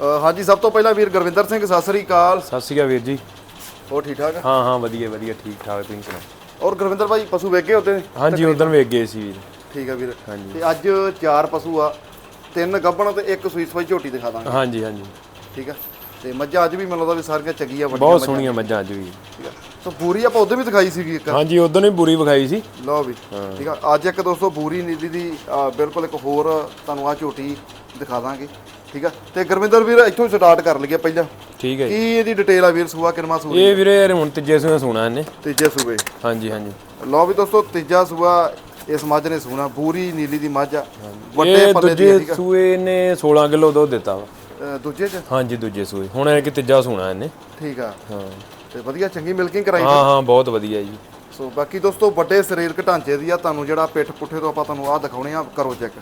ਹਾਂਜੀ ਸਭ ਤੋਂ ਪਹਿਲਾਂ ਵੀਰ ਗੁਰਵਿੰਦਰ ਸਿੰਘ ਸਤਿ ਸ੍ਰੀ ਅਕਾਲ। ਸਤਿ ਸ਼੍ਰੀ ਅਕਾਲ ਵੀਰ ਜੀ। ਹੋਰ ਠੀਕ ਠਾਕ ਹਾਂ ਹਾਂ ਵਧੀਆ ਵਧੀਆ ਠੀਕ ਠਾਕ ਤੁਸੀਂ ਸੁਣਾਓ? ਔਰ ਗੁਰਵਿੰਦਰ ਭਾਈ ਪਸ਼ੂ ਵੇਗੇ ਹੁੰਦੇ ਹਾਂਜੀ ਉਦੋਂ ਵੇਖ ਗਏ ਸੀ ਵੀਰ। ਠੀਕ ਆ ਵੀਰ। ਤੇ ਅੱਜ ਚਾਰ ਪਸ਼ੂ ਆ ਤਿੰਨ ਗੱਭਣ ਤੇ ਇੱਕ ਸੂਈ ਸਵਾਈ ਝੋਟੀ ਦਿਖਾ ਦਾਂਗੇ। ਹਾਂਜੀ ਹਾਂਜੀ। ਠੀਕ ਆ? ਤੇ ਮੱਝਾਂ ਅੱਜ ਵੀ ਮੈਨੂੰ ਲੱਗਦਾ ਵੀ ਸਾਰੀਆਂ ਚੰਗੀਆਂ ਵੱਡੀਆਂ ਬਹੁਤ ਸੋਹਣੀਆਂ ਮੱਝਾਂ ਅੱਜ ਵੀ। ਠੀਕ ਆ? ਸੋ ਬੂਰੀ ਆਪਾਂ ਉਦੋਂ ਵੀ ਦਿਖਾਈ ਸੀਗੀ ਇੱਕ। ਹਾਂਜੀ ਉਦੋਂ ਹੀ ਬੁਰੀ ਵਿਖਾਈ ਸੀ। ਲਓ ਵੀ। ਠੀਕ ਆ? ਅੱਜ ਇੱਕ ਦੋਸਤੋ ਬੂਰੀ ਨੀਲੀ ਦੀ ਅ, ਬਿਲਕੁਲ ਇੱਕ ਹੋਰ ਤੁਹਾਨੂੰ ਆ ਝੋਟੀ ਦਿਖਾ ਦਾਂਗੇ। ਠੀਕ ਆ? ਤੇ ਗੁਰਵਿੰਦਰ ਵੀਰ ਇੱਥੋਂ ਸਟਾਰਟ ਕਰ ਲਈਏ ਪਹਿਲਾਂ। ਠੀਕ ਹੈ ਕੀ ਇਹਦੀ ਡਿਟੇਲ ਆ ਵੀਰ ਸੂਆ ਕਿਰਮਾ ਸੂਰੀ ਇਹ ਵੀਰੇ ਯਾਰ ਹੁਣ ਤੀਜੇ ਸੂਏ ਸੁਣਾ ਇਹਨੇ। ਤੀਜੇ ਸੂਬੇ ਹਾਂਜੀ ਹਾਂਜੀ। ਲਓ ਵੀ ਦੋਸਤੋ ਤੀਜਾ ਸੂਆ ਇਸ ਮੱਝ ਨੇ ਸੂਣਾ ਬੂਰੀ ਨੀਲੀ ਦੀ ਮੱਝ ਆ। ਵੱਡੇ ਇਹ ਪੱਲੇ ਦੀ ਆ, ਦੂਜੇ ਠੀਕ ਆ? ਸੂਏ ਨੇ 16 ਕਿਲੋ ਦੁੱਧ ਦਿੱਤਾ ਵਾ। ਅ, ਦੂਜੇ ਚ? ਹਾਂਜੀ ਦੂਜੇ ਸੂਏ। ਹੁਣ ਇਹ ਕਿ ਤੀਜਾ ਸੁਣਾ ਇਹਨੇ। ਠੀਕ ਆ। ਹਾਂ। ਤੇ ਵਧੀਆ ਚੰਗੀ ਮਿਲਕਿੰਗ ਕਰਾਈ ਹਾਂ ਹਾਂ ਬਹੁਤ ਵਧੀਆ ਜੀ। ਸੋ ਬਾਕੀ ਦੋਸਤੋ ਵੱਡੇ ਸਰੀਰਕ ਢਾਂਚੇ ਦੀ ਆ। ਤੁਹਾਨੂੰ ਜਿਹੜਾ ਪਿੱਠ ਪੁੱਠੇ ਤੋਂ ਆਪਾਂ ਤੁਹਾਨੂੰ ਆਹ ਦਿਖਾਉਣੇ ਆ ਕਰੋ ਚੈੱਕ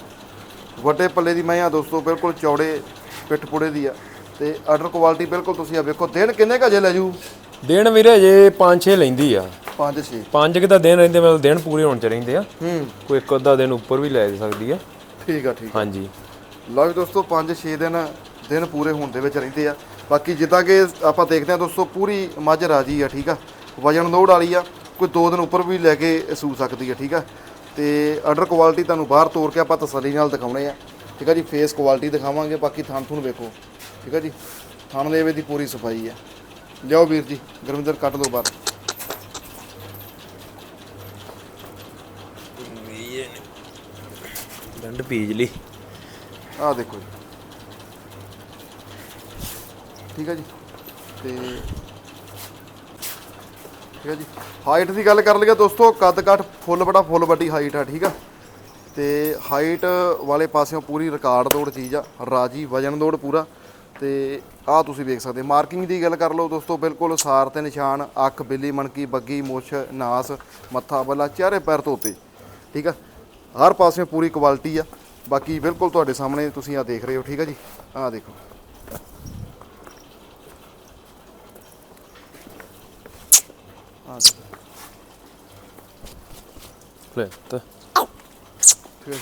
ਵੱਡੇ ਪੱਲੇ ਦੀ ਮੈਂ ਆ ਦੋਸਤੋ ਬਿਲਕੁਲ ਚੌੜੇ ਪਿੱਠ ਪੁੜੇ ਦੀ ਆ। ਤੇ ਆਰਡਰ ਕੁਆਲਿਟੀ ਬਿਲਕੁਲ ਤੁਸੀਂ ਆ ਵੇਖੋ ਦਿਨ ਕਿੰਨੇ ਕਜੇ ਲੈ ਜੂ? ਦਿਨ ਵੀਰੇ ਜੇ 5-6 ਲੈਂਦੀ ਆ। 5 6 ਪੰਜ ਕਿ ਤਾਂ ਦਿਨ ਰਹਿੰਦੇ ਮਤਲਬ ਦਿਨ ਪੂਰੇ ਹੋਣ ਚ ਰਹਿੰਦੇ ਆ। ਹੂੰ। ਕੋਈ ਇੱਕ ਅੱਧਾ ਦਿਨ ਉੱਪਰ ਵੀ ਲੈ ਸਕਦੀ ਆ। ਠੀਕ ਆ ਠੀਕ ਆ। ਹਾਂਜੀ। ਲਓ ਜੀ ਦੋਸਤੋ 5-6 ਦਿਨ ਦਿਨ ਪੂਰੇ ਹੋਣ ਦੇ ਵਿੱਚ ਰਹਿੰਦੇ ਆ। ਬਾਕੀ ਜਿੱਦਾਂ ਕਿ ਆਪਾਂ ਦੇਖਦੇ ਆ ਦੋਸਤੋ ਪੂਰੀ ਮੱਝ ਰਾਜੀ ਆ ਠੀਕ ਆ। ਵਜਨ ਲੋੜ ਵਾਲੀ ਆ ਕੋਈ 2 ਦਿਨ ਉੱਪਰ ਵੀ ਲੈ ਕੇ ਸੂ ਸਕਦੀ ਆ ਠੀਕ ਆ। ਤੇ ਆਰਡਰ ਕੁਆਲਿਟੀ ਤੁਹਾਨੂੰ ਬਾਹਰ ਤੋੜ ਕੇ ਆਪਾਂ ਤਸੱਲੀ ਨਾਲ ਦਿਖਾਉਣੇ ਆ। ਠੀਕ ਆ ਜੀ ਫੇਸ ਕੁਆਲਿਟੀ ਦਿਖਾਵਾਂਗੇ ਬਾਕੀ ਥਣ ਥੁਣ ਵੇਖੋ। ਠੀਕ ਆ ਜੀ ਥਣ ਲੇਵੇ ਦੀ ਪੂਰੀ ਸਫ਼ਾਈ ਆ। ਲਿਆਓ ਵੀਰ ਜੀ ਗੁਰਵਿੰਦਰ ਕੱਟ ਦਿਓ ਬਾਹਰ। ਡੰਡ ਪੀਜ ਲਈ। ਆਹ ਦੇਖੋ ਜੀ। ਠੀਕ ਹੈ ਜੀ ਤੇ ਠੀਕ ਹੈ ਜੀ। ਹਾਈਟ ਦੀ ਗੱਲ ਕਰ ਲਈਏ ਦੋਸਤੋ, ਕੱਦ ਕੱਟ ਫੁੱਲ ਬੜਾ, ਫੁੱਲ ਵੱਡੀ ਹਾਈਟ ਆ, ਠੀਕ ਆ। ਤੇ ਹਾਈਟ ਵਾਲੇ ਪਾਸਿਓਂ ਪੂਰੀ ਰਿਕਾਰਡ ਤੋੜ ਚੀਜ਼ ਆ, ਰਾਜੀ ਵਜਨ ਤੋੜ ਪੂਰਾ। ਤੇ ਆਹ ਤੁਸੀਂ ਵੇਖ ਸਕਦੇ ਮਾਰਕਿੰਗ ਦੀ ਗੱਲ ਕਰ ਲਓ ਦੋਸਤੋ, ਬਿਲਕੁਲ ਸਾਰ ਤੇ ਨਿਸ਼ਾਨ, ਅੱਖ ਬਿੱਲੀ, ਮਣਕੀ, ਬੱਗੀ, ਮੁੱਛ, ਨਾਸ, ਮੱਥਾ ਬੱਲਾ, ਚਿਹਰੇ ਪੈਰ ਧੋਤੇ ਠੀਕ ਆ। ਹਰ ਪਾਸਿਓਂ ਪੂਰੀ ਕੁਆਲਿਟੀ ਆ। ਬਾਕੀ ਬਿਲਕੁਲ ਤੁਹਾਡੇ ਸਾਹਮਣੇ ਤੁਸੀਂ ਆ ਦੇਖ ਰਹੇ ਹੋ, ਠੀਕ ਆ ਜੀ। ਆਹ ਦੇਖੋ। ਲੈ ਤਾਂ ਠੀਕ। ਹੈ ਜੀ।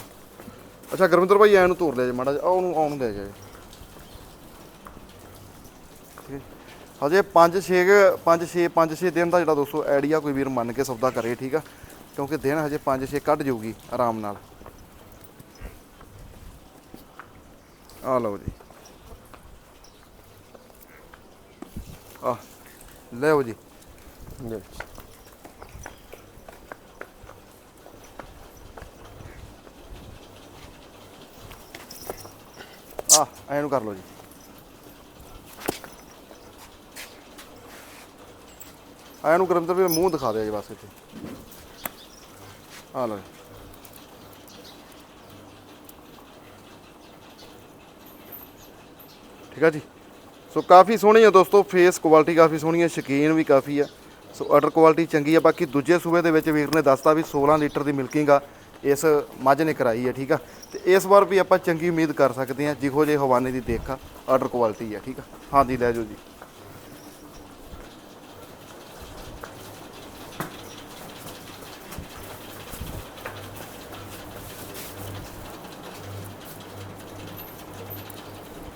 ਅੱਛਾ ਗੁਰਵਿੰਦਰ ਭਾਈ ਐ ਨੂੰ ਤੋੜ ਲਿਆ ਜੇ ਮਾੜਾ ਜਿਹਾ। ਆਹ ਉਹਨੂੰ ਆਉਣ ਦੇ ਜਾਏ ਠੀਕ। ਹੈ ਜੀ। ਹਜੇ 5 6 5 6 5 6 ਦਿਨ ਦਾ ਜਿਹੜਾ ਦੋਸਤੋ ਆਈਡੀਆ ਕੋਈ ਵੀਰ ਮੰਨ ਕੇ ਸੌਦਾ ਕਰੇ ਠੀਕ ਆ? ਕਿਉਂਕਿ ਦਿਨ ਹਜੇ 5 6 ਕੱਢ ਜਾਊਗੀ ਆਰਾਮ ਨਾਲ। ਆ ਲਓ ਜੀ। ਆ ਲਿਓ ਜੀ। ਲੈ। ਆ ਨੂੰ ਕਰ ਲਓ ਜੀ। ਐਨੂੰ ਗੁਰਵਿੰਦਰ ਵੀਰ ਮੂੰਹ ਦਿਖਾ ਦਿਆ ਜੀ ਬਸ ਇੱਥੇ। ਆ ਲਓ ਜੀ। ਠੀਕ ਆ ਜੀ? ਸੋ ਕਾਫੀ ਸੋਹਣੀ ਆ ਦੋਸਤੋ ਫੇਸ ਕੁਆਲਿਟੀ ਕਾਫੀ ਸੋਹਣੀ ਆ ਸ਼ਕੀਨ ਵੀ ਕਾਫੀ ਆ। ਸੋ ਆਰਡਰ ਕੁਆਲਿਟੀ ਚੰਗੀ ਆ, ਬਾਕੀ ਦੂਜੇ ਸੂਬੇ ਦੇ ਵਿੱਚ ਵੀਰ ਨੇ ਦੱਸਤਾ ਵੀ 16 ਲੀਟਰ ਦੀ ਮਿਲਕਿੰਗ ਆ। ਇਸ ਮੱਝ ਨੇ ਕਰਾਈ ਹੈ, ਠੀਕ ਆ? ਤੇ ਇਸ ਵਾਰ ਵੀ ਆਪਾਂ ਚੰਗੀ ਉਮੀਦ ਕਰ ਸਕਦੇ ਹਾਂ, ਜਿਹੋ ਜੇ ਹਵਾਨੇ ਦੀ ਦੇਖ ਆ ਆਰਡਰ ਕੁਆਲਿਟੀ ਆ ਠੀਕ ਆ? ਹਾਂਜੀ ਲੈ ਜਾਓ ਜੀ।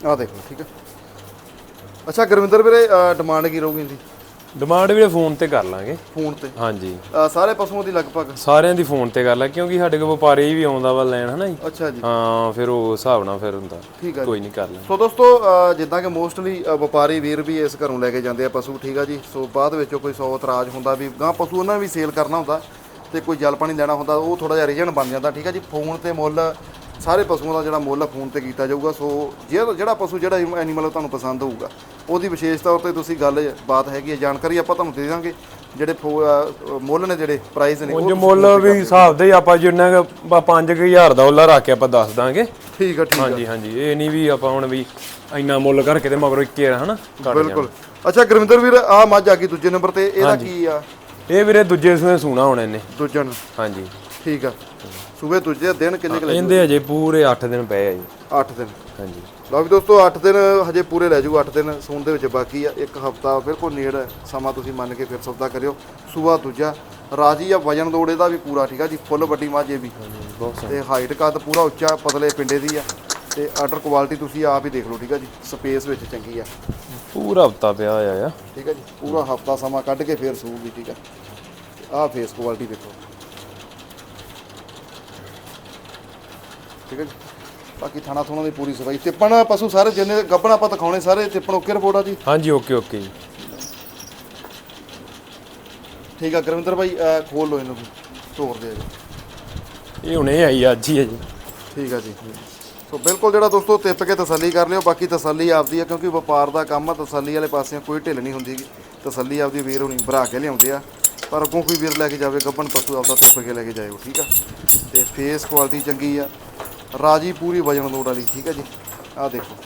ਆ ਦੇਖੋ, ਠੀਕ ਹੈ ਅੱਛਾ, ਗੁਰਵਿੰਦਰ ਵੀਰੇ ਡਿਮਾਂਡ ਕੀ ਰਹੂਗੀ ਇਹਦੀ? ਡਿਮਾਂਡ ਵੀਰੇ ਫੋਨ ਤੇ ਕਰ ਲਾਂਗੇ। ਫੋਨ ਤੇ? ਹਾਂਜੀ। ਅ, ਸਾਰੇ ਪਸ਼ੂਆਂ ਦੀ ਲਗਭਗ? ਸਾਰਿਆਂ ਦੀ ਫੋਨ ਤੇ ਕਰ ਲਾ ਕਿਉਂਕਿ ਸਾਡੇ ਕੋਲ ਵਪਾਰੀ ਵੀ ਆਉਂਦਾ ਵਾ ਲੈਣ ਹਨਾ ਜੀ? ਅੱਛਾ ਜੀ। ਹਾਂ ਫਿਰ ਉਹ ਹਿਸਾਬ ਨਾਲ ਫਿਰ ਹੁੰਦਾ। ਠੀਕ ਆ ਕੋਈ ਨਹੀਂ ਕਰ ਲਾਂ ਸੋ ਦੋਸਤੋ ਅ, ਜਿੱਦਾਂ ਕਿ ਮੋਸਟਲੀ ਵਪਾਰੀ ਵੀਰ ਵੀ ਇਸ ਘਰੋਂ ਲੈ ਕੇ ਜਾਂਦੇ ਆ ਪਸ਼ੂ ਠੀਕ ਆ ਜੀ? ਸੋ ਬਾਅਦ ਵਿੱਚੋਂ ਕੋਈ ਸੌ ਇਤਰਾਜ਼ ਹੁੰਦਾ ਵੀ ਗਾਂ ਪਸ਼ੂ ਉਹਨਾਂ ਵੀ ਸੇਲ ਕਰਨਾ ਹੁੰਦਾ ਤੇ ਕੋਈ ਜਲ ਪਾਣੀ ਲੈਣਾ ਹੁੰਦਾ ਉਹ ਥੋੜਾ ਜਿਹਾ ਰੀਜਨ ਬਣ ਜਾਂਦਾ ਠੀਕ ਆ ਜੀ? ਫੋਨ ਤੇ ਮੁੱਲ ਸਾਰੇ ਪਸ਼ੂਆਂ ਦਾ ਜਿਹੜਾ ਮੁੱਲ ਫੋਨ ਤੇ ਕੀਤਾ ਜਾਊਗਾ ਸੋ ਜਿਹੜਾ ਜਿਹੜਾ ਪਸ਼ੂ ਜਿਹੜਾ ਐਨੀਮਲ ਤੁਹਾਨੂੰ ਪਸੰਦ ਹੋਊਗਾ। ਉਹਦੀ ਵਿਸ਼ੇਸ਼ ਤੌਰ ਤੇ ਤੁਸੀਂ ਗੱਲ ਬਾਤ ਹੈਗੀ ਹੈ ਜਾਣਕਾਰੀ ਆਪਾਂ ਤੁਹਾਨੂੰ ਦੇ ਦਾਂਗੇ। ਜਿਹੜੇ ਮੁੱਲ ਨੇ ਜਿਹੜੇ ਪ੍ਰਾਈਸ ਨੇ ਉਹ ਮੁੱਲ ਵੀ ਹਿਸਾਬ ਦੇ ਆਪਾਂ ਜਿੰਨਾ ਕੁ ਆਪਾਂ 5000 ਦਾ ਉਹਲਾ ਰੱਖ ਕੇ ਆਪਾਂ ਦੱਸ ਦਾਂਗੇ। ਠੀਕ ਆ ਠੀਕ ਆ। ਹਾਂਜੀ ਹਾਂਜੀ। ਇਹ ਨਹੀਂ ਵੀ ਆਪਾਂ ਹੁਣ ਵੀ ਇੰਨਾ ਮੁੱਲ ਕਰਕੇ ਤੇ ਮਗਰੋਂ ਇੱਕੇ ਹਨਾ? ਬਿਲਕੁਲ। ਅੱਛਾ ਗੁਰਵਿੰਦਰ ਵੀਰ ਆ ਮੱਝ ਆ ਗਈ ਦੂਜੇ ਨੰਬਰ ਤੇ ਇਹਦਾ ਕੀ ਆ। ਇਹ ਵੀਰੇ ਦੂਜੇ ਸੂਏ ਸੂਣਾ ਹੁਣ ਇਹਨੇ। ਦੂਜਾ ਹਾਂਜੀ। ਠੀਕ ਆ। ਸੂਬੇ ਦੂਜੇ ਦਿਨ ਕਿੰਨੇ ਕੁ ਲੈ ਇਹਦੇ ਅਜੇ ਪੂਰੇ 8 ਦਿਨ ਪਏ ਆ ਜੀ। 8 ਦਿਨ। ਹਾਂਜੀ। ਲਓ ਵੀ ਦੋਸਤੋ 8 ਦਿਨ ਹਜੇ ਪੂਰੇ ਲੈ ਜੂ 8 ਦਿਨ ਸੂਣ ਦੇ ਵਿੱਚ ਬਾਕੀ ਆ ਇੱਕ ਹਫਤਾ ਬਿਲਕੁਲ ਨੇੜ। ਸਮਾਂ ਤੁਸੀਂ ਮੰਨ ਕੇ ਫਿਰ ਸੌਦਾ ਕਰਿਓ। ਸੂਆ ਦੂਜਾ ਰਾਜੀ ਆ ਵਜਨ ਦੋੜੇ ਦਾ ਵੀ ਪੂਰਾ ਠੀਕ ਆ ਜੀ ਫੁੱਲ ਵੱਡੀ ਮੱਝ ਵੀ। ਬਹੁਤ ਤੇ ਹਾਈਟ ਕੱਦ ਪੂਰਾ ਉੱਚਾ ਪਤਲੇ ਪਿੰਡੇ ਦੀ ਆ। ਤੇ ਆਰਡਰ ਕੁਆਲਿਟੀ ਤੁਸੀਂ ਆਪ ਹੀ ਦੇਖ ਲਓ ਠੀਕ ਆ ਜੀ ਸਪੇਸ ਵਿੱਚ ਚੰਗੀ ਆ। ਪੂਰਾ ਹਫਤਾ ਪਿਆ ਹੋਇਆ ਆ। ਠੀਕ ਆ ਜੀ ਪੂਰਾ ਹਫਤਾ ਸਮਾਂ ਕੱਢ ਕੇ ਫੇਰ ਸੂਗੀ ਠੀਕ ਆ। ਆਹ ਫੇਸ ਕੁਆਲਿਟੀ ਦੇਖੋ। ਠੀਕ ਹੈ ਜੀ। ਬਾਕੀ ਥਾਣਾ ਥੋਣਾ ਦੀ ਪੂਰੀ ਸਫ਼ਾਈ। ਤਿੱਪਣ ਪਸ਼ੂ ਸਾਰੇ ਜਿੰਨੇ ਗੱਬਣ ਆਪਾਂ ਦਿਖਾਉਣੇ ਸਾਰੇ ਤਿੱਪਣ ਓਕੇ ਰਿਪੋਰਟ ਆ ਜੀ? ਹਾਂਜੀ ਓਕੇ ਓਕੇ ਜੀ। ਠੀਕ ਆ ਗੁਰਵਿੰਦਰ ਭਾਈ ਅਹ ਖੋਲ ਲਓ ਇਹਨੂੰ ਤੋੜ ਦੇ ਜੀ ਇਹ ਹੁਣੇ ਆਈ ਅੱਜ ਹੀ ਹੈ ਜੀ। ਠੀਕ ਆ ਜੀ। ਸੋ ਬਿਲਕੁਲ ਜਿਹੜਾ ਦੋਸਤੋ ਤਿੱਪ ਕੇ ਤਸੱਲੀ ਕਰ ਲਿਓ ਬਾਕੀ ਤਸੱਲੀ ਆਪਦੀ ਆ ਕਿਉਂਕਿ ਵਪਾਰ ਦਾ ਕੰਮ ਆ ਤਸੱਲੀ ਵਾਲੇ ਪਾਸਿਓਂ ਕੋਈ ਢਿੱਲ ਨਹੀਂ ਹੁੰਦੀਗੀ ਤਸੱਲੀ ਆਪਦੀ ਵੀਰ ਹੋਣੀ ਭਰਾ ਕੇ ਲਿਆਉਂਦੇ ਆ। ਪਰ ਅੱਗੋਂ ਕੋਈ ਵੀਰ ਲੈ ਕੇ ਜਾਵੇ ਗੱਬਣ ਪਸ਼ੂ ਆਪਦਾ ਤਿੱਪ ਕੇ ਲੈ ਕੇ ਜਾਇਓ ਠੀਕ ਆ। ਤੇ ਫੇਸ ਕੁਆਲਿਟੀ ਚੰਗੀ ਆ। ਰਾਜੀ ਪੂਰੀ ਵਜਨ ਲੋੜ ਵਾਲੀ, ਠੀਕ ਹੈ ਜੀ। ਆਹ ਦੇਖੋ।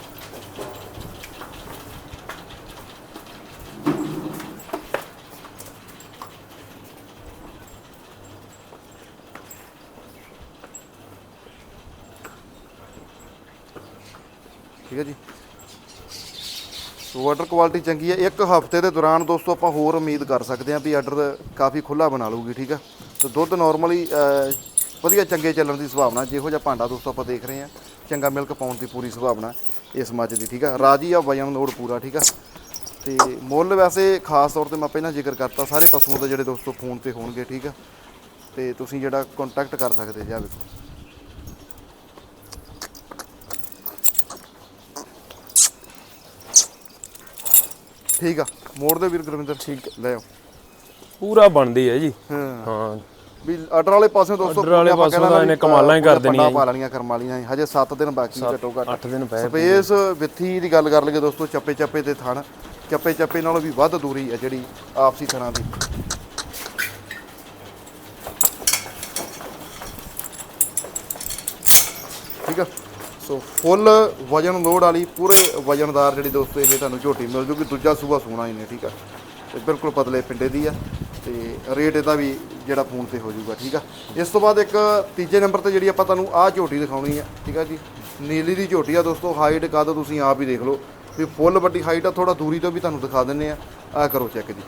ਠੀਕ ਹੈ ਜੀ। ਵਾਟਰ ਕੁਆਲਿਟੀ ਚੰਗੀ ਹੈ। ਇੱਕ ਹਫ਼ਤੇ ਦੇ ਦੌਰਾਨ ਦੋਸਤੋ ਆਪਾਂ ਹੋਰ ਉਮੀਦ ਕਰ ਸਕਦੇ ਹਾਂ ਵੀ ਆਰਡਰ ਕਾਫੀ ਖੁੱਲਾ ਬਣਾ ਲਊਗੀ, ਠੀਕ ਆ ਤੇ ਦੁੱਧ ਨਾਰਮਲੀ ਵਧੀਆ ਚੰਗੇ ਚੱਲਣ ਦੀ ਸੰਭਾਵਨਾ ਜਿਹੋ ਜਿਹਾ ਭਾਂਡਾ ਦੋਸਤੋ ਆਪਾਂ ਦੇਖ ਰਹੇ ਹਾਂ। ਚੰਗਾ ਮਿਲਕ ਪਾਉਣ ਦੀ ਪੂਰੀ ਸੰਭਾਵਨਾ ਇਸ ਮੱਝ ਦੀ ਠੀਕ ਆ? ਰਾਜੀ ਆ ਵਜਨ ਲੋਡ ਪੂਰਾ ਠੀਕ ਆ? ਤੇ ਮੁੱਲ ਵੈਸੇ ਖਾਸ ਤੌਰ ਤੇ ਮੈਂ ਪਹਿਲਾਂ ਜ਼ਿਕਰ ਕਰਤਾ ਸਾਰੇ ਪਸ਼ੂਆਂ ਦੇ ਜਿਹੜੇ ਦੋਸਤੋ ਫੋਨ ਤੇ ਹੋਣਗੇ ਠੀਕ ਆ? ਤੇ ਤੁਸੀਂ ਜਿਹੜਾ ਕੰਟੈਕਟ ਕਰ ਸਕਦੇ ਜੀ ਵੇਖੋ। ਠੀਕ ਆ ਮੋੜ ਦੇ ਵੀਰ ਗੁਰਵਿੰਦਰ। ਠੀਕ। ਲੈ ਆਓ। ਪੂਰਾ ਬਣਦੀ ਹੈ ਜੀ। ਹਾਂ। ਹਾਂ। ਵੀ ਆਰਡਰ ਵਾਲੇ ਪਾਸੇ ਦੋਸਤੋ ਆਰਡਰ ਵਾਲੇ ਕਹਿਣਾ ਤਾਂ ਇਹਨੇ ਕਮਾਲਾਂ ਹੀ ਕਰ ਦੇਣੀਆਂ ਪੰਡਾਂ ਪਾ ਲੈਣੀਆਂ ਕਰਮ ਵਾਲੀਆਂ ਸੀ। ਹਜੇ 7 ਦਿਨ ਬਾਕੀ ਘਟੋ ਘੱਟ। 8 ਦਿਨ ਪਏ ਸਪੇਸ ਵਿੱਥੀ ਦੀ ਗੱਲ ਕਰ ਲਈਏ ਦੋਸਤੋ ਚੱਪੇ ਚੱਪੇ ਤੇ ਥਣ। ਚੱਪੇ ਚੱਪੇ ਨਾਲੋਂ ਵੀ ਵੱਧ ਦੂਰੀ ਹੈ ਜਿਹੜੀ ਆਪਸੀ ਥਣਾਂ ਦੀ। ਠੀਕ ਆ? ਸੋ ਫੁੱਲ ਵਜਨ ਲੋਡ ਵਾਲੀ ਪੂਰੇ ਵਜਨਦਾਰ ਜਿਹੜੀ ਦੋਸਤੋ ਇਹ ਤੁਹਾਨੂੰ ਝੋਟੀ ਮਿਲ ਜੂਗੀ। ਦੂਜਾ ਸੂਬਾ ਸੋਣਾ ਹੀ ਨੇ ਠੀਕ ਆ? ਤੇ ਬਿਲਕੁਲ ਪਤਲੇ ਪਿੰਡੇ ਦੀ ਆ। ਤੇ ਰੇਟ ਇਹਦਾ ਵੀ ਜਿਹੜਾ ਫੋਨ ਤੇ ਹੋ ਜਾਊਗਾ ਠੀਕ ਆ? ਇਸ ਤੋਂ ਬਾਅਦ ਇੱਕ ਤੀਜੇ ਨੰਬਰ ਤੇ ਜਿਹੜੀ ਆਪਾਂ ਤੁਹਾਨੂੰ ਆਹ ਝੋਟੀ ਦਿਖਾਉਣੀ ਆ ਠੀਕ ਆ ਜੀ? ਨੀਲੀ ਦੀ ਝੋਟੀ ਆ ਦੋਸਤੋ ਹਾਈਟ ਕਦ ਤੁਸੀਂ ਆਪ ਹੀ ਦੇਖ ਲਓ। ਵੀ ਫੁੱਲ ਵੱਡੀ ਹਾਈਟ ਆ ਥੋੜਾ ਦੂਰੀ ਤੋਂ ਵੀ ਤੁਹਾਨੂੰ ਦਿਖਾ ਦਿੰਨੇ ਆ। ਆ ਕਰੋ ਚੈੱਕ ਜੀ।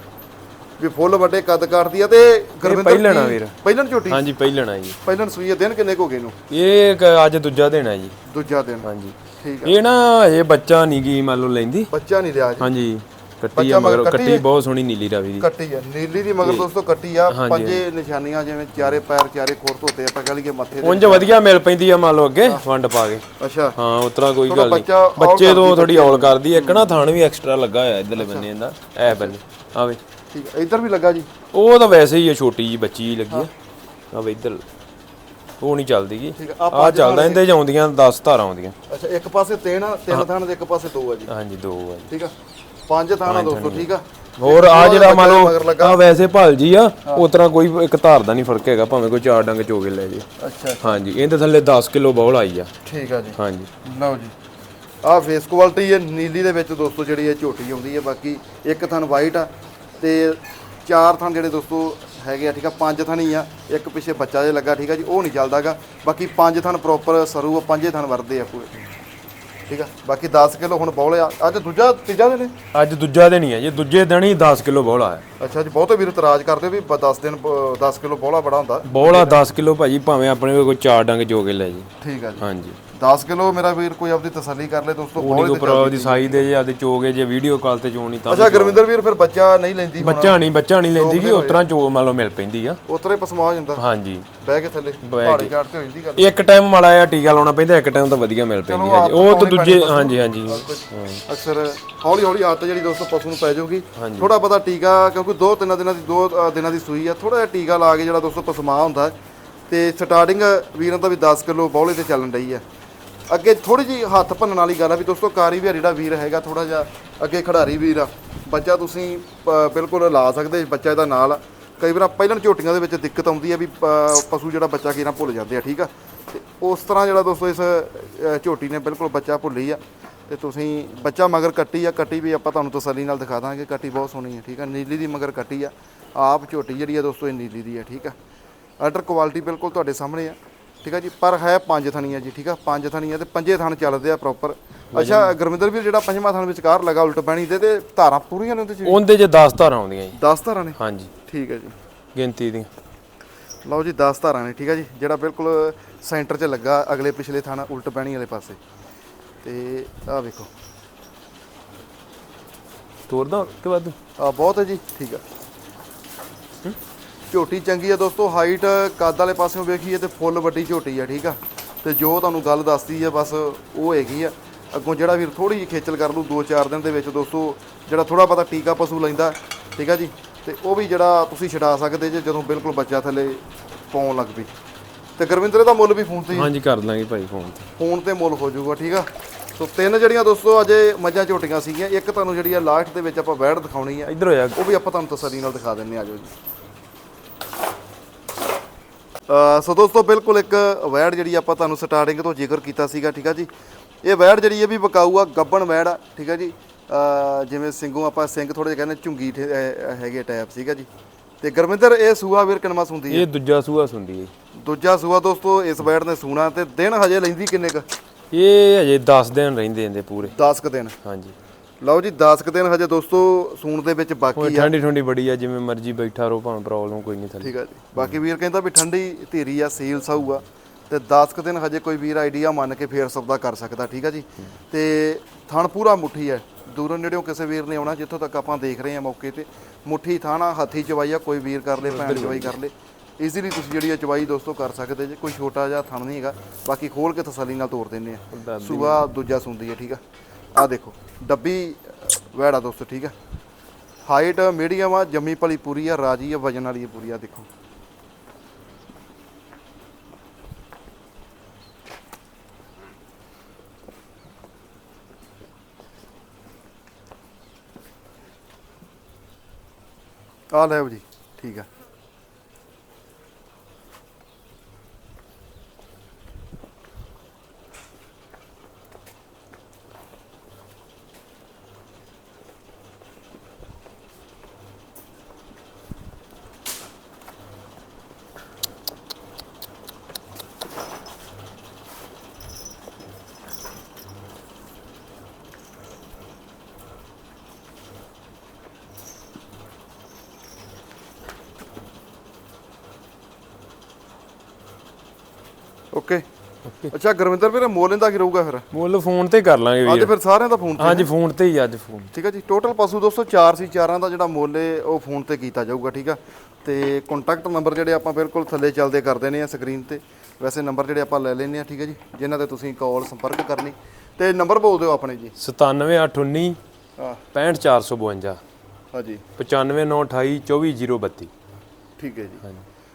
ਵੀ ਫੁੱਲ ਵੱਡੇ ਕੱਦ ਕਾਟਦੀ ਆ ਤੇ ਗੁਰਵਿੰਦਰ ਪਹਿਲਣ ਵੀਰ। ਪਹਿਲਣ ਝੋਟੀ? ਹਾਂਜੀ ਪਹਿਲਣਾ ਜੀ। ਪਹਿਲਣ ਸੂਈ ਆ ਦਿਨ ਕਿੰਨੇ ਕੁ ਗਏ ਨੂੰ ਇਹ ਅੱਜ ਦੂਜਾ ਦਿਨ ਹੈ ਜੀ। ਦੂਜਾ ਦਿਨ। ਹਾਂਜੀ। ਠੀਕ ਆ। ਇਹ ਨਾ ਇਹ ਬੱਚਾ ਨਹੀਂ ਗਈ ਮੰਨ ਲਓ ਲੈਂਦੀ। ਬੱਚਾ ਨਹੀਂ ਲਿਆ ਜੀ। ਹਾਂਜੀ। ਕੱਟੀ ਆ ਮਗਰ ਕੱਟੀ? ਬਹੁਤ ਸੋਹਣੀ ਨੀਲੀ ਰਾਵੀ ਦੀ। ਕੱਟੀ ਆ ਨੀਲੀ ਦੀ ਮਗਰ ਦੋਸਤੋ ਕੱਟੀ ਆ ਪੰਜੇ ਨਿਸ਼ਾਨੀਆਂ ਜਿਵੇਂ ਚਾਰੇ ਪੈਰ ਚਾਰੇ ਖੋਰ ਧੋਤੇ ਆਪਾਂ ਕਹ ਲਈਏ ਮੱਥੇ ਉਂਝ ਵਧੀਆ ਮਿਲ ਪੈਂਦੀ ਆ ਮੰਨ ਲਓ ਅੱਗੇ ਵੰਡ ਪਾ ਕੇ। ਅੱਛਾ। ਹਾਂ ਉਤਰਾ ਕੋਈ ਗੱਲ ਨਹੀਂ ਬੱਚਾ ਤੋਂ ਥੋੜੀ ਔਲ ਕਰਦੀ ਇੱਕ ਨਾ ਥਾਣ ਵੀ ਐਕਸਟਰਾ ਲੱਗਾ ਹੋਇਆ ਇਧਰਲੇ ਬੰਨੇ ਇਹਦਾ ਐ ਬੰਨੇ। ਆਵੇ ਠੀਕ ਆ ਇੱਧਰ ਵੀ ਲੱਗਾ ਜੀ? ਉਹ ਤਾਂ ਵੈਸੇ ਹੀ ਆ ਛੋਟੀ ਜੀ ਬੱਚੀ ਲੱਗੀ ਆ। ਆਵੇ ਇੱਧਰ ਉਹ ਨਹੀਂ ਚੱਲਦੀ ਠੀਕ ਆ, ਚੱਲਦਾ ਇਹਦੇ ਚ ਆਉਂਦੀਆਂ 10 ਧਾਰਾਂ ਆਉਂਦੀਆਂ। ਅੱਛਾ ਇੱਕ ਪਾਸੇ ਤਿੰਨ ਤਿੰਨ ਥਾਣ ਦੇ ਇੱਕ ਪਾਸੇ ਦੋ ਆ ਜੀ। ਹਾਂਜੀ ਦੋ ਆ ਜੀ। ਠੀਕ ਆ। ਪੰਜ ਥਾਣਾ ਦੋਸਤੋ ਠੀਕ ਆ? ਹੋਰ ਆ ਜਿਹੜਾ ਮੰਨ ਲਓ ਆ ਵੈਸੇ ਭਾਲ ਜੀ ਆ ਉਸ ਤਰ੍ਹਾਂ ਕੋਈ ਇੱਕ ਧਾਰ ਦਾ ਨਹੀਂ ਫ਼ਰਕ ਹੈਗਾ ਭਾਵੇਂ ਕੋਈ ਚਾਰ ਡੰਗ ਚੋਗੇ ਲੈ ਜੇ। ਅੱਛਾ ਹਾਂਜੀ ਇਹਦੇ ਥੱਲੇ 10 ਕਿਲੋ ਬੌਲ ਆਈ ਆ। ਠੀਕ ਆ ਜੀ। ਹਾਂਜੀ। ਲਓ ਜੀ। ਆਹ ਫੇਸ ਕੁਆਲਿਟੀ ਹੈ ਨੀਲੀ ਦੇ ਵਿੱਚ ਦੋਸਤੋ ਜਿਹੜੀ ਇਹ ਝੋਟੀ ਆਉਂਦੀ ਹੈ ਬਾਕੀ ਇੱਕ ਥਣ ਵਾਈਟ ਆ ਤੇ ਚਾਰ ਥਣ ਜਿਹੜੇ ਦੋਸਤੋ ਹੈਗੇ ਆ ਠੀਕ ਆ ਪੰਜ ਥਣ ਹੀ ਆ ਇੱਕ ਪਿੱਛੇ ਬੱਚਾ ਜੇ ਲੱਗਾ ਠੀਕ ਆ ਜੀ ਉਹ ਨਹੀਂ ਚੱਲਦਾਗਾ ਬਾਕੀ ਪੰਜ ਥਣ ਪ੍ਰੋਪਰ ਸਰੂ ਆ ਪੰਜੇ ਥਣ ਵਰਦੇ ਆ ਪੂਰੇ। ਠੀਕ ਆ? ਬਾਕੀ 10 ਕਿਲੋ ਹੁਣ ਬੌਲੇ ਆ। ਅੱਜ ਦੂਜਾ ਤੀਜਾ ਦਿਨ ਹੈ? ਅੱਜ ਦੂਜਾ ਦਿਨ ਹੀ ਆ। ਜੀ ਦੂਜੇ ਦਿਨ ਹੀ 10 ਕਿਲੋ ਬੌਲ ਆਇਆ ਅੱਛਾ ਜੀ ਬਹੁਤੇ ਵੀਰ ਇਤਰਾਜ਼ ਕਰਦੇ ਵੀ 10 ਦਿਨ 10 ਕਿਲੋ ਬੌਲਾ ਬੜਾ ਹੁੰਦਾ। ਬੌਲਾ 10 ਕਿਲੋ ਭਾਜੀ ਭਾਵੇਂ ਆਪਣੇ ਕੋਲ ਕੋਈ ਚਾਰ ਡੰਗ ਚੋਗੇ ਲੈ ਜੀ। ਠੀਕ ਆ ਜੀ। ਹਾਂਜੀ। 10 ਕਿਲੋ ਮੇਰਾ ਵੀਰ ਕੋਈ ਆਪਦੀ ਤਸੱਲੀ ਕਰ ਲੈ ਦੋਸਤੋ ਉਹਨੀ ਬੌਲੇ ਕੋ ਪ੍ਰੋ ਦੀ ਸਾਈ ਦੇ ਜੇ ਆਦੇ ਚੋਗੇ ਜੇ ਵੀਡੀਓ ਕਾਲ ਤੇ ਚੋਣੀ ਤਾਂ ਅੱਛਾ ਗੁਰਵਿੰਦਰ ਵੀਰ ਫਿਰ ਬੱਚਾ ਨਹੀਂ ਲੈਂਦੀ ਬੱਚਾ ਨਹੀਂ ਬੱਚਾ ਨਹੀਂ ਲੈਂਦੀ ਕਿ ਉਸ ਤਰ੍ਹਾਂ ਚੋ ਮੰਨ ਲਓ ਮਿਲ ਪੈਂਦੀ ਆ। ਉਤਰੇ ਪਸਮਾ ਹੋ ਜਾਂਦਾ ਹਾਂਜੀ। ਬਹਿ ਕੇ ਥੱਲੇ ਪਹਾੜੀ ਚਾੜ ਤੇ ਹੋ ਜਾਂਦੀ ਗੱਲ ਇੱਕ ਟਾਈਮ ਮਾੜਾ ਜਿਹਾ ਟੀਕਾ ਲਾਉਣਾ ਪੈਂਦਾ ਇੱਕ ਟਾਈਮ ਤਾਂ ਵਧੀਆ ਮਿਲ ਪੈਂਦੀ ਹੈ ਜੀ ਉਹ ਤਾਂ ਦੂਜੇ ਹਾਂਜੀ ਹਾਂਜੀ। ਅਕਸਰ ਹੌਲੀ ਹੌਲੀ ਆਦਤ ਜਿਹੜੀ ਦੋਸਤੋ ਪਸ਼ੂ ਨੂੰ ਪੈ ਜਾਊਗੀ। ਥੋੜਾ ਪਤਾ ਟੀਕਾ ਕਿਉਂਕਿ ਦੋ ਤਿੰਨ ਦਿਨਾਂ ਦੀ ਦੋ ਦਿਨਾਂ ਦੀ ਸੂਈ ਆ ਥੋੜਾ ਜਿਹਾ ਟੀਕਾ ਲਾ ਕੇ ਜਿਹੜਾ ਦੋਸਤੋ ਪਸਮਾ ਹੁੰਦਾ। ਤੇ ਸਟਾਰਟਿੰਗ ਵੀਰਾਂ ਦਾ ਵੀ 10 ਕਿਲੋ ਬੌਲੇ ਤੇ ਚੱਲਣ ਡਈ ਆ। ਅੱਗੇ ਥੋੜੀ ਜੀ ਹੱਥ ਭੰਨਣ ਵਾਲੀ ਗੱਲ ਆ ਵੀ ਦੋਸਤੋ ਕਾਰੀ ਵੀ ਜਿਹੜਾ ਵੀਰ ਹੈਗਾ ਥੋੜਾ ਜਿਹਾ ਅੱਗੇ ਖਿਡਾਰੀ ਵੀਰ ਆ। ਬੱਚਾ ਤੁਸੀਂ ਪ- ਬਿਲਕੁਲ ਲਾ ਸਕਦੇ ਬੱਚਾ ਇਹਦਾ ਨਾਲ। ਆ। ਕਈ ਵਾਰ ਪਹਿਲਾਂ ਝੋਟੀਆਂ ਦੇ ਵਿੱਚ ਦਿੱਕਤ ਆਉਂਦੀ ਹੈ ਵੀ ਪਸ਼ੂ ਜਿਹੜਾ ਬੱਚਾ ਕਿਰਾਂ ਭੁੱਲ ਜਾਂਦੇ ਆ, ਠੀਕ ਆ? ਤੇ ਉਸ ਤਰ੍ਹਾਂ ਜਿਹੜਾ ਦੋਸਤੋ ਇਸ ਝੋਟੀ ਨੇ ਬਿਲਕੁਲ ਬੱਚਾ ਭੁੱਲੀ ਆ। ਤੇ ਤੁਸੀਂ ਬੱਚਾ ਮਗਰ ਕੱਟੀ ਆ, ਕੱਟੀ ਵੀ ਆਪਾਂ ਤੁਹਾਨੂੰ ਤਸੱਲੀ ਨਾਲ ਦਿਖਾ ਦਾਂਗੇ, ਕੱਟੀ ਬਹੁਤ ਸੋਹਣੀ ਹੈ ਠੀਕ ਆ? ਨੀਲੀ ਦੀ ਮਗਰ ਕੱਟੀ ਆ। ਆਪ ਝੋਟੀ ਜਿਹੜੀ ਆ ਦੋਸਤੋ ਇਹ ਨੀਲੀ ਦੀ ਆ, ਠੀਕ ਆ? ਆਰਡਰ ਕੁਆਲਿਟੀ ਬਿਲਕੁਲ ਤੁਹਾਡੇ ਸਾਹਮਣੇ ਆ। ਠੀਕ ਆ ਜੀ ਪਰ ਹੈ ਪੰਜ ਥਣੀਆਂ ਜੀ ਠੀਕ ਆ ਪੰਜ ਥਣੀਆਂ ਤੇ ਪੰਜੇ ਥਣ ਚੱਲਦੇ ਆ ਪ੍ਰੋਪਰ ਅੱਛਾ ਗੁਰਮਿੰਦਰ ਵੀਰ ਜਿਹੜਾ ਪੰਜਵਾਂ ਥਣ ਵਿਚਕਾਰ ਲਗਾ ਉਲਟ ਪੈਣੀ ਤੇ ਤੇ ਧਾਰਾਂ ਪੂਰੀਆਂ ਨੇ ਉਹਦੇ ਚ ਉਹਦੇ 'ਚ 10 ਧਾਰਾਂ ਆਉਂਦੀਆਂ ਜੀ। 10 ਧਾਰਾਂ ਨੇ? ਹਾਂਜੀ। ਠੀਕ ਹੈ ਜੀ। ਗਿਣਤੀ ਦੀਆਂ। ਲਓ ਜੀ 10 ਧਾਰਾਂ ਨੇ ਠੀਕ ਹੈ ਜੀ ਜਿਹੜਾ ਬਿਲਕੁਲ ਸੈਂਟਰ 'ਚ ਲੱਗਾ ਅਗਲੇ ਪਿਛਲੇ ਥਾਣਾ ਉਲਟ ਪੈਣੀ ਵਾਲੇ ਪਾਸੇ। ਤੇ ਆਹ ਵੇਖੋ। ਤੋਰਦਾ ਕਿ ਵਾਧੂ? ਆ ਬਹੁਤ ਹੈ ਜੀ ਠੀਕ ਆ। ਝੋਟੀ ਚੰਗੀ ਆ ਦੋਸਤੋ ਹਾਈਟ ਕੱਦ ਵਾਲੇ ਪਾਸਿਓਂ ਵੇਖੀਏ ਤੇ ਫੁੱਲ ਵੱਡੀ ਝੋਟੀ ਆ ਠੀਕ ਆ? ਤੇ ਜੋ ਤੁਹਾਨੂੰ ਗੱਲ ਦੱਸਦੀ ਆ ਬਸ ਉਹ ਹੈਗੀ ਆ। ਅੱਗੋਂ ਜਿਹੜਾ ਵੀਰ ਥੋੜੀ ਜਿਹੀ ਖੇਚਲ ਕਰ ਲੂ 2-4 ਦਿਨ ਦੇ ਵਿੱਚ ਦੋਸਤੋ ਜਿਹੜਾ ਥੋੜਾ ਪਤਾ ਟੀਕਾ ਪਸ਼ੂ ਲੈਂਦਾ ਠੀਕ ਆ ਜੀ? ਤੇ ਉਹ ਵੀ ਜਿਹੜਾ ਤੁਸੀਂ ਛਡਾ ਸਕਦੇ ਜੇ ਜਦੋਂ ਬਿਲਕੁਲ ਬੱਚਾ ਥੱਲੇ ਪਾਉਣ ਲੱਗ ਪਈ ਤੇ ਗੁਰਵਿੰਦਰ ਇਹਦਾ ਮੁੱਲ ਵੀ ਫੋਨ ਤੇ ਹਾਂਜੀ ਕਰ ਦਾਂਗੇ ਭਾਈ ਫੋਨ ਤੇ। ਫੋਨ ਤੇ ਮੁੱਲ ਹੋ ਜਾਊਗਾ ਠੀਕ ਆ? ਸੋ ਤਿੰਨ ਜਿਹੜੀਆਂ ਦੋਸਤੋ ਅਜੇ ਮੱਝਾਂ ਝੋਟੀਆਂ ਸੀਗੀਆਂ ਇੱਕ ਤੁਹਾਨੂੰ ਜਿਹੜੀ ਆ ਲਾਸਟ ਦੇ ਵਿੱਚ ਆਪਾਂ ਵੈੜ ਦਿਖਾਉਣੀ ਆ ਇੱਧਰ ਹੋਇਆ। ਉਹ ਵੀ ਆਪਾਂ ਤੁਹਾਨੂੰ ਤਸੱਲੀ ਨਾਲ ਦਿਖਾ ਦਿੰਨੇ ਆ ਜਾਓ ਜੀ। ਸੋ ਦੋਸਤੋ ਬਿਲਕੁਲ ਇੱਕ ਵੈੜ ਜਿਹੜੀ ਆਪਾਂ ਤੁਹਾਨੂੰ ਸਟਾਰਟਿੰਗ ਤੋਂ ਜ਼ਿਕਰ ਕੀਤਾ ਸੀਗਾ ਠੀਕ ਆ ਜੀ? ਇਹ ਵੈੜ ਜਿਹੜੀ ਇਹ ਵੀ ਵਿਕਾਊ ਆ ਗੱਬਣ ਵੈੜ ਆ ਠੀਕ ਆ ਜੀ? ਜਿਵੇਂ ਸਿੰਘੋਂ ਆਪਾਂ ਸਿੰਘ ਥੋੜੇ ਜਿਹਾ ਕਹਿੰਦੇ ਝੁੰਗੀ ਹੈਗੇ ਟਾਈਪ ਸੀਗਾ ਜੀ? ਤੇ ਗੁਰਵਿੰਦਰ ਇਹ ਸੂਆ ਵੀਰ ਕਿਨਮਾ ਸੁੰਦੀ ਹੈ ਇਹ ਦੂਜਾ ਸੂਆ ਸੁੰਦੀ ਹੈ ਦੂਜਾ ਸੂਆ ਦੋਸਤੋ ਇਸ ਵੈੜ ਨੇ ਸੂਣਾ ਤੇ ਦਿਨ ਹਜੇ ਲੈਂਦੀ ਕਿੰਨੇ ਕ? ਇਹ ਹਜੇ 10 ਦਿਨ ਰਹਿੰਦੇ ਇਹਦੇ ਪੂਰੇ। 10 ਕ ਦਿਨ। ਹਾਂਜੀ। ਲਓ ਜੀ 10 ਕ ਦਿਨ ਹਜੇ ਦੋਸਤੋ ਸੂਣ ਦੇ ਵਿੱਚ ਹੁਣ ਬਾਕੀ ਆ। ਠੰਡੀ ਠੰਡੀ ਬੜੀ ਆ ਜਿਵੇਂ ਮਰਜ਼ੀ ਬੈਠਾ ਰਹੋ ਭਾਵੇਂ ਪ੍ਰੋਬਲਮ ਕੋਈ ਨਹੀਂ ਥੱਲੇ। ਠੀਕ ਆ ਜੀ। ਬਾਕੀ ਵੀਰ ਕਹਿੰਦਾ ਵੀ ਠੰਡੀ ਧੀਰੀ ਆ ਸੀਲ ਸਾਊ ਆ। ਤੇ 10 ਕੁ ਦਿਨ ਹਜੇ ਕੋਈ ਵੀਰ ਆਈਡੀਆ ਮੰਨ ਕੇ ਫੇਰ ਸੌਦਾ ਕਰ ਸਕਦਾ ਠੀਕ ਆ ਜੀ। ਤੇ ਥਣ ਪੂਰਾ ਮੁੱਠੀ ਹੈ ਦੂਰੋਂ ਨੇੜਿਓਂ ਕਿਸੇ ਵੀਰ ਨੇ ਆਉਣਾ ਜਿੱਥੋਂ ਤੱਕ ਆਪਾਂ ਦੇਖ ਰਹੇ ਹਾਂ ਮੌਕੇ ਤੇ। ਮੁੱਠੀ ਥਾਣਾ ਹੱਥੀ ਚਵਾਈ ਆ ਕੋਈ ਵੀਰ ਕਰ ਲੇ ਭੈਣ ਚਵਾਈ ਕਰ ਲੇ। ਈਜ਼ੀਲੀ ਤੁਸੀਂ ਜਿਹੜੀ ਆ ਚਵਾਈ ਦੋਸਤੋ ਕਰ ਸਕਦੇ ਜੇ ਕੋਈ ਛੋਟਾ ਜਿਹਾ ਥਣ ਨਹੀਂ ਹੈਗਾ। ਬਾਕੀ ਖੋਲ ਕੇ ਤਸੱਲੀ ਨਾਲ ਤੋੜ ਦਿੰਨੇ ਆ। ਸੂਆ ਦੂਜਾ ਸੁੰਦੀ ਹੈ ਠੀਕ ਆ। ਆ ਦੇਖੋ, ਡੱਬੀ, ਵੈੜਾ ਦੋਸਤੋ, ਠੀਕ ਆ। ਹਾਈਟ ਮੀਡੀਅਮ ਆ, ਜੰਮੀ ਭਲੀ ਪੂਰੀ ਆ, ਰਾਜੀ ਆ, ਵਜਨ ਵਾਲੀ ਪੂਰੀ ਆ, ਦੇਖੋ। ਆ ਲੈ ਜੀ, ਠੀਕ ਆ ਓਕੇ ਅੱਛਾ ਗੁਰਵਿੰਦਰ ਵੀਰੇ ਮੋਲ ਇਹਦਾ ਕੀ ਰਹੂਗਾ ਫਿਰ? ਮੁੱਲ ਫੋਨ ਤੇ ਕਰ ਲਾਂਗੇ ਅੱਜ ਵੀਰ। ਫਿਰ ਸਾਰਿਆਂ ਦਾ ਫੋਨ ਤੇ ਹਾਂਜੀ ਫੋਨ ਤੇ ਹੀ ਅੱਜ ਫੋਨ। ਠੀਕ ਹੈ ਜੀ ਟੋਟਲ ਪਸ਼ੂ ਦੋਸਤੋ 4 ਸੀ ਚਾਰਾਂ ਦਾ ਜਿਹੜਾ ਮੁੱਲ ਹੈ ਉਹ ਫੋਨ ਤੇ ਕੀਤਾ ਜਾਊਗਾ ਠੀਕ ਆ। ਤੇ ਕੰਟੈਕਟ ਨੰਬਰ ਜਿਹੜੇ ਆਪਾਂ ਬਿਲਕੁਲ ਥੱਲੇ ਚੱਲਦੇ ਕਰ ਦੇਣੇ ਆ ਸਕਰੀਨ ਤੇ। ਵੈਸੇ ਨੰਬਰ ਜਿਹੜੇ ਆਪਾਂ ਲੈ ਲੈਨੇ ਆ ਠੀਕ ਹੈ ਜੀ ਜਿਨ੍ਹਾਂ ਤੇ ਤੁਸੀਂ ਕਾਲ ਸੰਪਰਕ ਕਰਨੀ। ਤੇ ਨੰਬਰ ਬੋਲ ਦਿਓ ਆਪਣੇ ਜੀ। 97819 ਹਾਂ। 65452 ਹਾਂਜੀ 95928 24032 ਠੀਕ ਹੈ ਜੀ।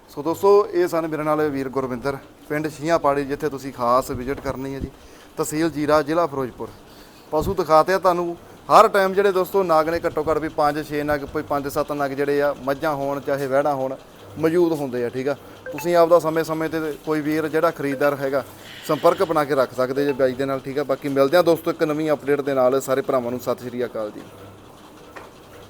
ਸੋ ਦੋਸਤੋ, ਇਹ ਸਨ ਮੇਰੇ ਨਾਲ ਵੀਰ ਗੁਰਵਿੰਦਰ, ਪਿੰਡ ਸ਼ੀਆਂ ਪਾੜੀ ਜਿੱਥੇ ਤੁਸੀਂ ਖਾਸ ਵਿਜ਼ਿਟ ਕਰਨੀ ਹੈ ਜੀ, ਤਹਿਸੀਲ ਜੀਰਾ, ਜ਼ਿਲ੍ਹਾ ਫਿਰੋਜ਼ਪੁਰ। ਪਸ਼ੂ ਦਿਖਾਤੇ ਆ ਤੁਹਾਨੂੰ, ਹਰ ਟਾਈਮ ਜਿਹੜੇ ਦੋਸਤੋ ਨਾਗ ਨੇ ਘੱਟੋ ਘੱਟ ਵੀ 5-6 ਨਗ, ਕੋਈ 5-7 ਨਗ ਜਿਹੜੇ ਆ, ਮੱਝਾਂ ਹੋਣ, ਚਾਹੇ ਵਹਿੜਾਂ ਹੋਣ, ਮੌਜੂਦ ਹੁੰਦੇ ਆ, ਠੀਕ ਆ? ਤੁਸੀਂ ਆਪਦਾ ਸਮੇਂ-ਸਮੇਂ ਤੇ ਕੋਈ ਵੀਰ ਜਿਹੜਾ ਖਰੀਦਦਾਰ ਹੈਗਾ, ਸੰਪਰਕ ਬਣਾ ਕੇ ਰੱਖ ਸਕਦੇ ਜੇ ਬਾਈ ਦੇ ਨਾਲ, ਠੀਕ ਆ? ਬਾਕੀ ਮਿਲਦੇ ਆ ਦੋਸਤੋ ਇੱਕ ਨਵੀਂ ਅਪਡੇਟ ਦੇ ਨਾਲ, ਸਾਰੇ ਭਰਾਵਾਂ ਨੂੰ ਸਤਿ ਸ਼੍ਰੀ ਅਕਾਲ ਜੀ।